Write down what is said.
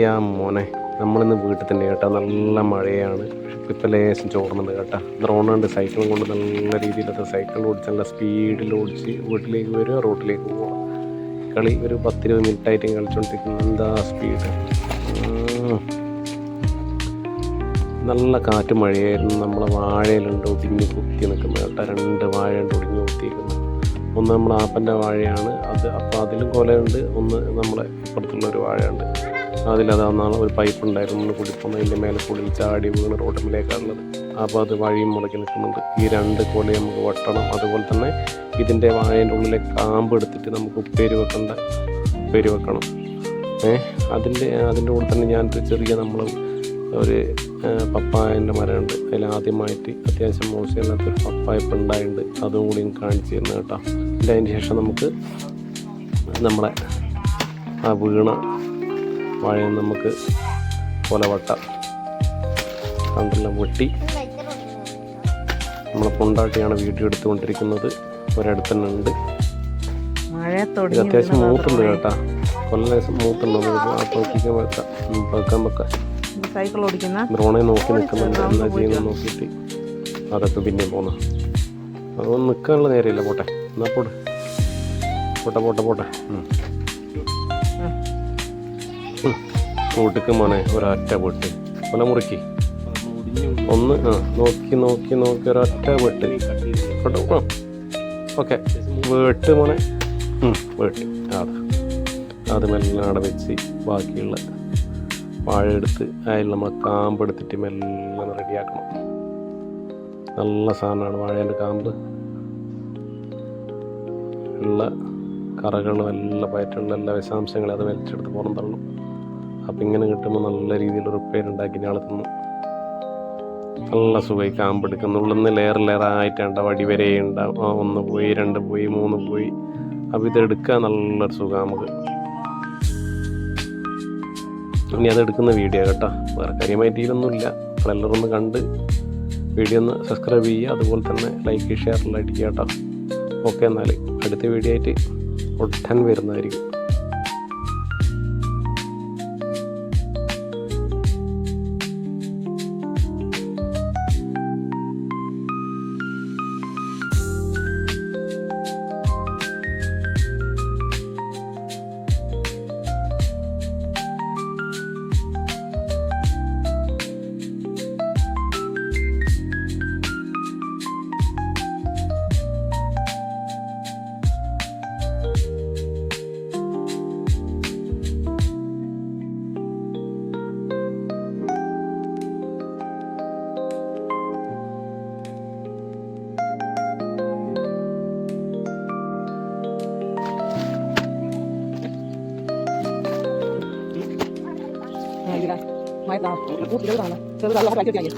യാ മോനെ നമ്മളിന്ന് വീട്ടിൽ തന്നെ കേട്ടോ. നല്ല മഴയാണ്. ഇപ്പം ലേശം ചോർന്നുണ്ട് കേട്ടോ. ഡ്രോണുണ്ട് സൈക്കിളും കൊണ്ട് നല്ല രീതിയിലത്തെ സൈക്കിൾ ഓടിച്ച് നല്ല സ്പീഡിൽ ഓടിച്ച് വീട്ടിലേക്ക് വരിക റോഡിലേക്ക് പോവുക. കളി ഒരു പത്തിരുപത് മിനിറ്റ് ആയിട്ട് കളിച്ചുകൊണ്ടിരിക്കുന്നു എന്താ സ്പീഡ് നല്ല കാറ്റ് മഴയായിരുന്നു. നമ്മളെ വാഴയിലുണ്ട് ഒതുങ്ങി കുത്തി നിൽക്കുന്നത് കേട്ടോ. രണ്ട് വാഴയുണ്ട് ഒതുങ്ങി കുത്തിയിരിക്കുന്നത്. ഒന്ന് നമ്മുടെ ആപ്പന്റെ വാഴയാണ്. അത് അപ്പോൾ അതിലും കൊലയുണ്ട്. ഒന്ന് നമ്മളെ ഇപ്പുറത്തുള്ള ഒരു വാഴയുണ്ട്. അതിലത് അന്നാണ് ഒരു പൈപ്പ് ഉണ്ടായിരുന്നു നമ്മൾ കുടിപ്പം അതിന്റെ മേലെ കുളി ചാടി വീണ് റോഡുമ്പിലേക്കാണുള്ളത് അപ്പോൾ അത് വഴിയും മുടക്കി നിൽക്കുന്നുണ്ട്. ഈ രണ്ട് കൊല നമുക്ക് വെട്ടണം. അതുപോലെ തന്നെ ഇതിന്റെ വാഴേന്റെ ഉള്ളിലെ കാമ്പ് എടുത്തിട്ട് നമുക്ക് ഉപ്പേരി വെക്കേണ്ട. ഉപ്പേരി വെക്കണം. ഏഹ് അതിന്റെ അതിന്റെ കൂടെ തന്നെ ഞാനൊരു ചെറിയ നമ്മൾ ഒരു പപ്പായന്റെ മരമുണ്ട്. അതിൽ ആദ്യമായിട്ട് അത്യാവശ്യം മോശമില്ലാത്തൊരു പപ്പായപ്പ് ഉണ്ടായിട്ടുണ്ട്. അതും കൂടി കാണിച്ചു തരുന്നത് കേട്ടോ. അതിന്റെ ശേഷം നമുക്ക് നമ്മളെ ആ വീണ വാഴ നമുക്ക് കൊലവട്ട കണ്ടല്ല വെട്ടി നമ്മൾ പൊണ്ടാട്ടിയാണ് വീഡിയോ എടുത്തുകൊണ്ടിരിക്കുന്നത്. ഒരിടത്ത് തന്നെ ഉണ്ട് ഇത് അത്യാവശ്യം മൂത്തുണ്ട് കേട്ടാ. കൊല്ല മൂത്തുണ്ട്. അപ്പോഴത്തേക്ക് വെക്കാം ഉം, വെക്കാൻ വെക്കാം. സൈക്കിൾ ഓടിക്കുന്ന ദ്രോണെ നോക്കി നിൽക്കുന്നുണ്ട്. എന്താ ചെയ്യുന്നത് നോക്കിയിട്ട് അതൊക്കെ പിന്നെ. പോകുന്നു അതൊന്നും നിൽക്കാനുള്ള നേരമില്ല. പോട്ടെ. എന്നാ പോട്ടെ. പോട്ടെ പോട്ടെ പോട്ടെ. കൂട്ടിക്ക് മോനെ ഒരൊറ്റ പൊട്ട്. കൊല മുറുക്കി. ഒന്ന് ആ നോക്കി നോക്കി നോക്കി ഒരൊറ്റ വെട്ട് ഓക്കെ. വെട്ട് മോനെ. വെട്ട്. അതാ. അത് മെല്ലെ അവിടെ വെച്ച് ബാക്കിയുള്ള വാഴ എടുത്ത് അതിൽ നമ്മൾ കാമ്പ് എടുത്തിട്ട് മെല്ലെ റെഡിയാക്കണം. നല്ല സാധനമാണ് വാഴേന്റെ കാമ്പ്. ഉള്ള കറകളും എല്ലാ പയറ്റുള്ള എല്ലാ വിശാംശങ്ങളും അത് വലിച്ചെടുത്ത് പുറന്തള്ളണം അപ്പം ഇങ്ങനെ കിട്ടുമ്പോൾ നല്ല രീതിയിൽ റിപ്പയർ ഉണ്ടാക്കി ഞാൾ തിന്നു. നല്ല സുഖമായി കാമ്പെടുക്കുന്നുള്ളിൽ എടുക്കുന്നു. ലെയർ ലെയർ വടി വരെ ഉണ്ടാവും. ഒന്ന് പോയി രണ്ട് പോയി മൂന്ന് പോയി. അപ്പം ഇതെടുക്കാൻ നല്ലൊരു സുഖം നമുക്ക്. ഇനി അതെടുക്കുന്ന വീഡിയോ കേട്ടോ. വേറെ കാര്യമായിട്ട് ഇതൊന്നുമില്ല നമ്മളെല്ലാവരും ഒന്ന് കണ്ട് വീഡിയോ ഒന്ന് സബ്സ്ക്രൈബ് ചെയ്യുക. അതുപോലെ തന്നെ ലൈക്ക് ഷെയർ അടിക്കുക കേട്ടോ. ഓക്കെ എന്നാൽ അടുത്ത വീഡിയോ ആയിട്ട് ഒട്ടൻ വരുന്നതായിരിക്കും. 买单我吃这个了啥呢这个辣椒就怪劲